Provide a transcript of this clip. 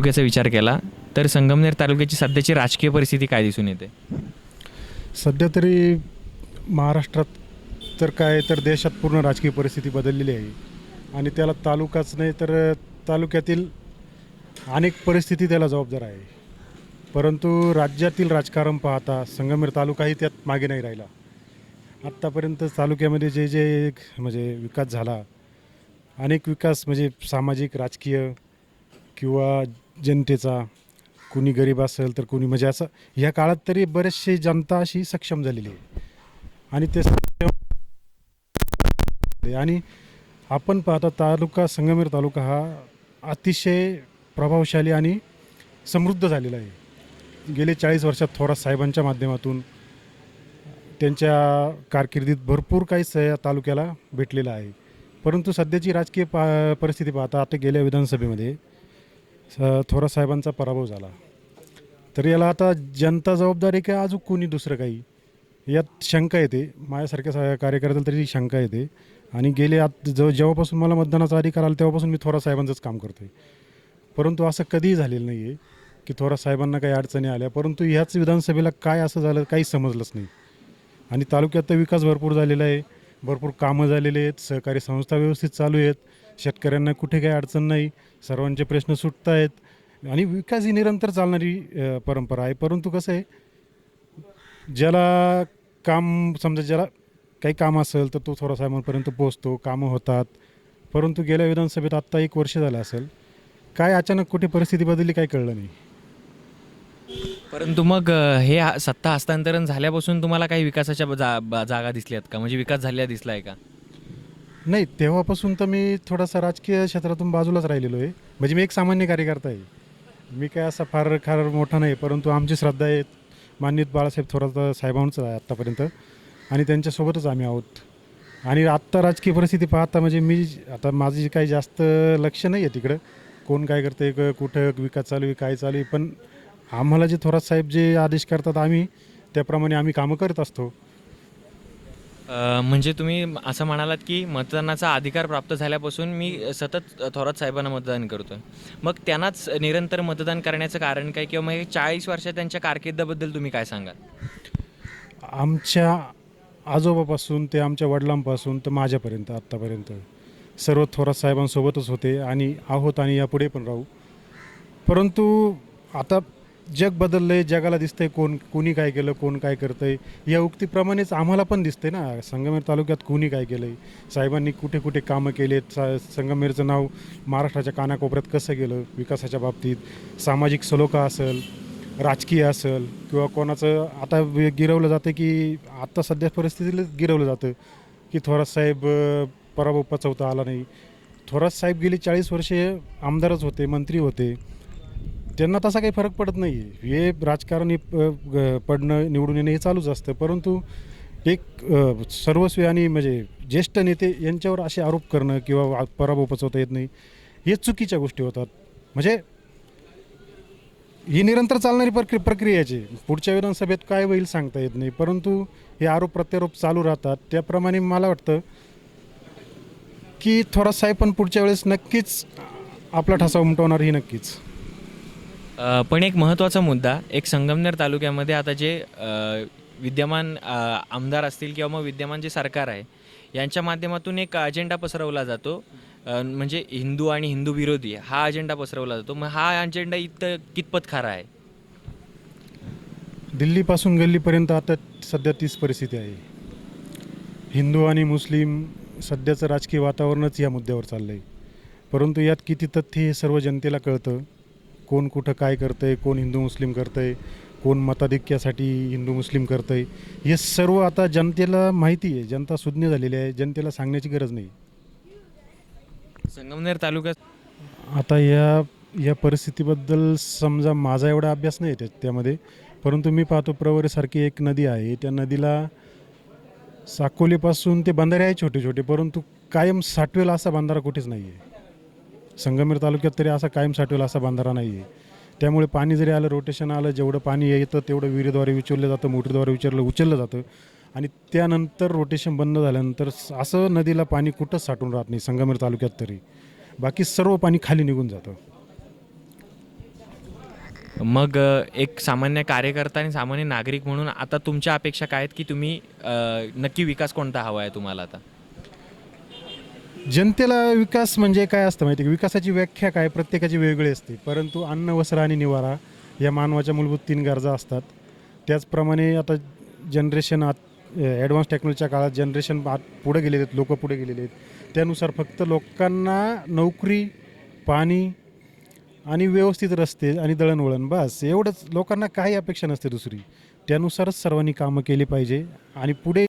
तालुक्याचा विचार केला तर संगमनेर तालुक्याची सध्याची राजकीय परिस्थिती काय दिसून येते? सध्या तरी महाराष्ट्रात तर काय तर देशात पूर्ण राजकीय परिस्थिती बदललेली आहे. आणि त्याला तालुकाच नाही तर तालुक्यातील अनेक परिस्थिती त्याला जबाबदार आहे. परंतु राज्यातील राजकारण पाहता संगमेर तालुकाही त्यात मागे नाही राहिला. आत्तापर्यंत तालुक्यामध्ये जे जे म्हणजे विकास झाला अनेक विकास म्हणजे सामाजिक राजकीय किंवा जनतेचा कुणी गरीब असेल तर कुणी म्हणजे असं ह्या काळात तरी बरेचशी जनता अशी सक्षम झालेली आहे. आणि ते सक्षम- आणि आपण पाहता तालुका संगमेर तालुका हा अतिशय प्रभावशाली आणि समृद्ध झालेला आहे. गेले चाळीस वर्षात थोरात साहेबांच्या माध्यमातून त्यांच्या कारकिर्दीत भरपूर काही स या तालुक्याला भेटलेलं आहे. परंतु सध्याची राजकीय पा परिस्थिती पाहता आता गेल्या विधानसभेमध्ये स- साहेबांचा पराभव झाला. तर याला आता जनता जबाबदारी की अजून कोणी दुसरं काही? यात शंका येते. माझ्यासारख्या सा- कार्यकर्त्याला तरी शंका येते. आणि गेले आत जेव्हा जेव्हापासून मला मतदानाचा अधिकार आला तेव्हापासून मी थोरा साहेबांचंच काम करतो आहे परंतु असं कधीही झालेलं नाही आहे की थोरा साहेबांना काही अडचणी आल्या. परंतु ह्याच विधानसभेला काय असं झालं काही समजलंच नाही. आणि तालुक्यात तर विकास भरपूर झालेला आहे. भरपूर कामं झालेले आहेत सहकारी संस्था व्यवस्थित चालू आहेत शेतकऱ्यांना कुठे काही अडचण नाही सर्वांचे प्रश्न सुटत आहेत आणि विकास ही निरंतर चालणारी अ, परंपरा आहे. परंतु कसं आहे ज्याला काम समजा ज्याला काही काम असेल तर तो थोडा साहेबांपर्यंत पोहोचतो कामं होतात. परंतु गेल्या विधानसभेत आत्ता एक वर्ष झालं असेल काय अचानक कुठे परिस्थिती बदलली काय कळलं नाही. परंतु मग हे सत्ता हस्तांतरण झाल्यापासून तुम्हाला काही विकासाच्या जा जागा दिसल्यात का? म्हणजे विकास झालेला दिसला आहे का? नाही तेव्हापासून तर मी थोडासा राजकीय क्षेत्रातून बाजूलाच राहिलेलो आहे. म्हणजे मी एक सामान्य कार्यकर्ता आहे. मी काय असा फार फार मोठा नाही परंतु आमची श्रद्धा आहे. मान्यत बाळासाहेब थोरात साहेबांच आहे आत्तापर्यंत आणि त्यांच्यासोबतच आम्ही आहोत. आणि आत्ता राजकीय परिस्थिती पाहता म्हणजे मी आता माझी काही जास्त लक्ष नाही आहे तिकडं. कोण काय करते कुठं विकास चालू आहे काय चालू आहे पण आम्हाला जे थोरात साहेब जे आदेश करतात आम्ही त्याप्रमाणे आम्ही कामं करत असतो. अ, म्हणजे तुम्ही असं म्हणालात की मतदानाचा अधिकार प्राप्त झाल्यापासून मी सतत थोरात साहेबांना मतदान करतोय. मग त्यांनाच निरंतर मतदान करण्याचं कारण काय किंवा मग हे चाळीस वर्ष त्यांच्या कारकिर्दीबद्दल तुम्ही काय सांगाल? आमच्या आजोबापासून ते आमच्या वडिलांपासून तर माझ्यापर्यंत आत्तापर्यंत सर्व थोरात साहेबांसोबतच होते आणि आहोत आणि यापुढे पण राहू. परंतु आता जग बदललं आहे जगाला दिसतंय कोण कोणी काय केलं कोण काय करतंय. या उक्तीप्रमाणेच आम्हाला पण दिसतंय ना. संगमेर तालुक्यात कोणी काय केलं आहे साहेबांनी कुठे कुठे कामं केलेत? सा संगमेरचं नाव महाराष्ट्राच्या कानाकोपऱ्यात कसं गेलं? विकासाच्या बाबतीत. सामाजिक सलोखा असेल राजकीय असेल किंवा कोणाचं आता गिरवलं जातं की आत्ता सध्या परिस्थितीला गिरवलं जातं की थोरात साहेब पराभव पचवता आला नाही. थोरात साहेब गेली चाळीस वर्षे आमदारच होते मंत्री होते. त्यांना तसा काही फरक पडत नाही आहे हे राजकारण हे पडणं निवडून येणं हे चालूच असतं. परंतु एक सर्वस्वी आणि म्हणजे ज्येष्ठ नेते यांच्यावर असे आरोप करणं किंवा पराभव पचवता येत नाही हे चुकीच्या गोष्टी होतात. म्हणजे ही निरंतर चालणारी प्रक्रिया प्रक्रियाची पुढच्या विधानसभेत काय होईल सांगता येत नाही. परंतु हे आरोप प्रत्यारोप चालू राहतात. त्याप्रमाणे मला वाटतं की थोडा साहेब पण पुढच्या वेळेस नक्कीच आपला ठसा उमटवणार ही नक्कीच. पण एक महत्त्वाचा मुद्दा एक संगमनेर तालुक्यामध्ये आता जे विद्यमान आमदार असतील किंवा मग विद्यमान जे सरकार आहे यांच्या माध्यमातून एक अजेंडा पसरवला जातो. म्हणजे हिंदू आणि हिंदू विरोधी हा अजेंडा पसरवला जातो. मग हा अजेंडा इतकं कितपत खरा आहे? दिल्लीपासून गल्लीपर्यंत आता सध्या तीच परिस्थिती आहे. हिंदू आणि मुस्लिम सध्याचं राजकीय वातावरणच या मुद्द्यावर चाललं आहे परंतु यात किती तथ्य हे सर्व जनतेला कळतं. कोण कुठं काय करतं आहे कोण हिंदू मुस्लिम करतं आहे कोण मताधिक्यासाठी हिंदू मुस्लिम करतं आहे हे सर्व आता जनतेला माहिती आहे. जनता सुज्ञ झालेली आहे. जनतेला सांगण्याची गरज नाही. संगमनेर तालुक्यात आता या या परिस्थितीबद्दल समजा माझा एवढा अभ्यास नाही त्या त्यामध्ये. परंतु मी पाहतो प्रवरेसारखी एक नदी आहे. त्या नदीला साकोलीपासून ते बंधारे आहे छोटे छोटे परंतु कायम साठवेल असा बंधारा कुठेच नाही आहे संगमेर तालुक्यात तरी असा कायम साठवेल असा बांधारा नाही आहे त्यामुळे पाणी जरी आलं रोटेशन आलं जेवढं पाणी येतं तेवढं विहिरीद्वारे विचारलं जातं मोटरद्वारे विचारलं उचललं जातं. आणि त्यानंतर रोटेशन बंद झाल्यानंतर असं नदीला पाणी कुठंच साठून राहत नाही संगमेर तालुक्यात तरी. बाकी सर्व पाणी खाली निघून जातं. मग एक सामान्य कार्यकर्ता आणि सामान्य नागरिक म्हणून आता तुमच्या अपेक्षा काय आहेत की तुम्ही अ, नक्की विकास कोणता हवा आहे तुम्हाला आता? जनतेला विकास म्हणजे काय असतं माहिती आहे का? विकासाची व्याख्या काय? प्रत्येकाची वेगळी असते. परंतु अन्न वस्त्र आणि निवारा या मानवाच्या मूलभूत तीन गरजा असतात. त्याचप्रमाणे आता जनरेशन आत ॲडव्हान्स टेक्नॉलॉजीच्या काळात जनरेशन आत पुढे गेलेले आहेत लोक पुढे गेलेले आहेत. त्यानुसार फक्त लोकांना नोकरी पाणी आणि व्यवस्थित रस्ते आणि दळणवळण बस एवढंच. लोकांना काही अपेक्षा नसते दुसरी. त्यानुसारच सर्वांनी कामं केली पाहिजे आणि पुढे